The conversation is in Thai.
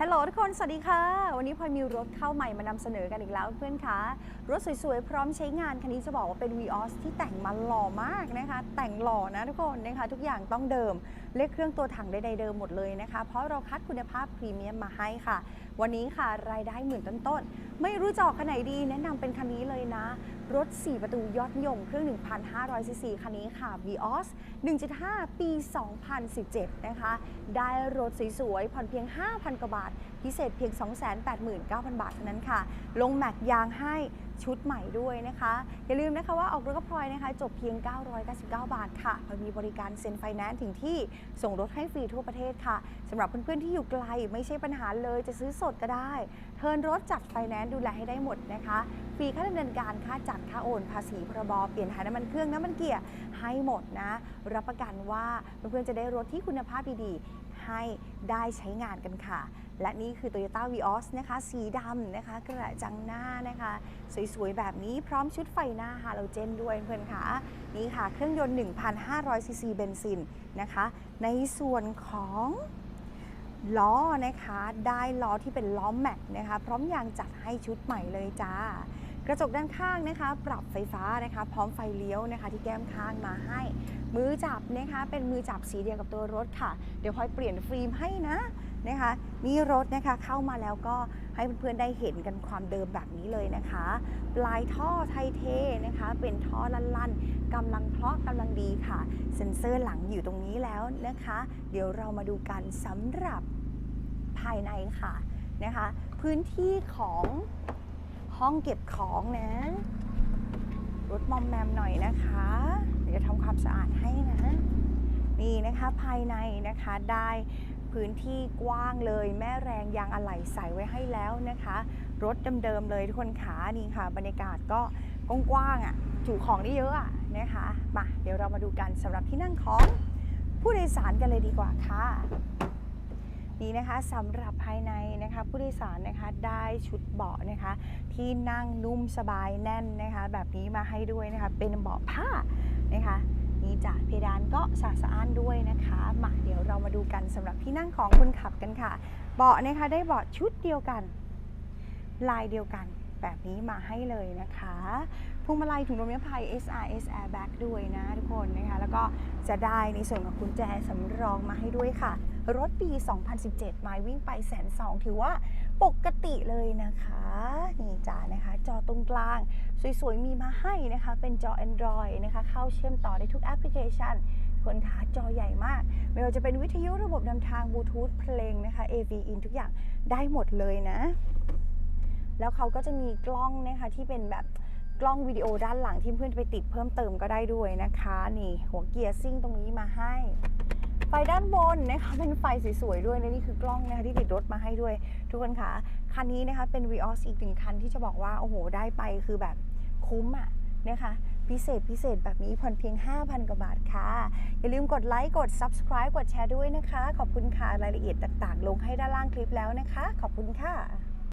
ฮัลโหลทุกคน สวัสดีค่ะ วันนี้พลอยมีรถเข้าใหม่มานำเสนอกันอีกแล้วเพื่อนคะ รถสวยๆ พร้อมใช้งาน คันนี้จะบอกว่าเป็น Vios ที่แต่งมาหล่อมากนะคะ แต่งหล่อนะทุกคนนะคะ ทุกอย่างต้องเดิม เลขเครื่องตัวถังใดๆเดิมหมดเลยนะคะ เพราะเราคัดคุณภาพพรีเมียมมาให้ค่ะ วันนี้ค่ะรายได้หมื่นต้นๆ ไม่รู้จะออกคันไหนดี แนะนำเป็นคันนี้เลยนะ รถ 4 ประตูยอดนิยมเครื่อง 1,500ซีซีคันนี้ค่ะ Vios 1.5 ปี 2017 นะคะ ได้รถสวยๆ ผ่อนเพียง 5,000 กว่าบาท พิเศษเพียง 289,000 บาทเท่านั้นค่ะ ลงแม็กยางให้ ชุดใหม่ด้วยนะคะ อย่าลืมนะคะว่าออกรถกับพลอยนะคะ จบเพียง 999 บาทค่ะพลอยมีบริการเซ็นไฟแนนซ์ถึงที่ส่งรถให้ฟรีทั่วประเทศค่ะสำหรับเพื่อนๆที่อยู่ไกลไม่ใช่ปัญหาเลยจะซื้อสดก็ได้ เทินรถจัดไฟแนนซ์ดูแลให้ได้หมดนะคะฟรีค่าดำเนินการค่าจัดค่าโอน ภาษีพรบเปลี่ยนถ่ายน้ำมันเครื่องน้ำมันเกียร์ให้หมดนะ รับประกันว่าเพื่อนๆจะได้รถที่คุณภาพดีๆ ให้ได้ใช้งานกันค่ะ และนี่คือ Toyota Vios นะคะ สีดำนะคะ กระจังหน้านะคะ สวยๆ แบบนี้พร้อมชุดไฟหน้าฮาโลเจนด้วยเพื่อนๆค่ะ นี่ค่ะ เครื่องยนต์ 1,500ซีซีเบนซินนะคะ ในส่วนของล้อนะคะได้ล้อที่เป็นล้อแม็กนะคะ พร้อมยางจัดให้ชุดใหม่เลยจ้ากระจกด้านข้างนะคะ ปรับไฟฟ้านะคะ พร้อมไฟเลี้ยวนะคะ ที่แก้มข้างมาให้ มือจับนะคะเป็นมือจับสีเดียวกับตัวรถค่ะ เดี๋ยวพลอยเปลี่ยนฟิล์มให้นะนะคะนี่รถนะคะเข้ามาแล้วก็ให้เพื่อนๆได้เห็นกันความเดิมแบบนี้เลยนะคะ ปลายท่อไทเทนะคะ เป็นท่อลั่นๆกำลังเพาะกำลังดีค่ะ เซ็นเซอร์หลังอยู่ตรงนี้แล้วนะคะ เดี๋ยวเรามาดูกันสำหรับภายในค่ะนะคะ พื้นที่ของห้องเก็บของนะ รถมอมแมมหน่อยนะคะ เดี๋ยวทำความสะอาดให้นะ นี่นะคะภายในนะคะได้พื้นที่กว้างเลยแม่แรงยางอะไหล่ใส่ไว้ให้แล้วนะคะ รถเดิมๆเลยทุกคนขานี่ค่ะ บรรยากาศก็กว้างๆอะจุของได้เยอะอะนะคะมาเดี๋ยวเรามาดูกันสำหรับที่นั่งของผู้โดยสารกันเลยดีกว่าค่ะนี่นะคะสำหรับภายในนะคะผู้โดยสารนะคะได้ชุดเบาะนะคะที่นั่งนุ่มสบายแน่นนะคะแบบนี้มาให้ด้วยนะคะเป็นเบาะผ้า นะคะนี่จ้ะเพดานก็สะสะอ้านด้วยนะคะมาเดี๋ยวเรามาดูกันสำหรับที่นั่งของคนขับกันค่ะ เบาะนะคะได้เบาะชุดเดียวกัน ลายเดียวกันแบบนี้มาให้เลยนะคะพวงมาลัยถุงลมนิรภัย SRS Airbag ด้วยนะทุกคนนะคะ แล้วก็จะได้ในส่วนของกุญแจสำรองมาให้ด้วยค่ะ รถปี 2017ไมล์วิ่งไปแสนสองถือว่า ปกติเลยนะคะนี่จ้านะคะ จอตรงกลาง สวยๆ มีมาให้นะคะ เป็นจอ Android นะคะ เข้าเชื่อมต่อได้ทุกแอปพลิเคชันคนขาจอใหญ่มาก ไม่ว่าจะเป็นวิทยุระบบนำทางบลูทูธเพลงนะคะ AV in ทุกอย่างได้หมดเลยนะ แล้วเขาก็จะมีกล้องนะคะที่เป็นแบบกล้องวิดีโอด้านหลังที่เพื่อนไปติดเพิ่มเติมก็ได้ด้วยนะคะ นี่หัวเกียร์ซิ่งตรงนี้มาให้ ไฟด้านบนนะคะเป็นไฟสวยๆด้วยและนี่คือกล้องนะคะที่ติดรถมาให้ด้วย ทุกคนคะคันนี้นะคะเป็น Vios อีกหนึ่งคันที่จะบอกว่า โอ้โห ได้ไปคือแบบคุ้มอะนะคะพิเศษพิเศษแบบนี้ผ่อนเพียง 5,000 กว่าบาทค่ะ อย่าลืมกดไลค์กด subscribe กดแชร์ด้วยนะคะ ขอบคุณค่ะ รายละเอียดต่างๆ ลงให้ด้านล่างคลิปแล้วนะคะ ขอบคุณค่ะ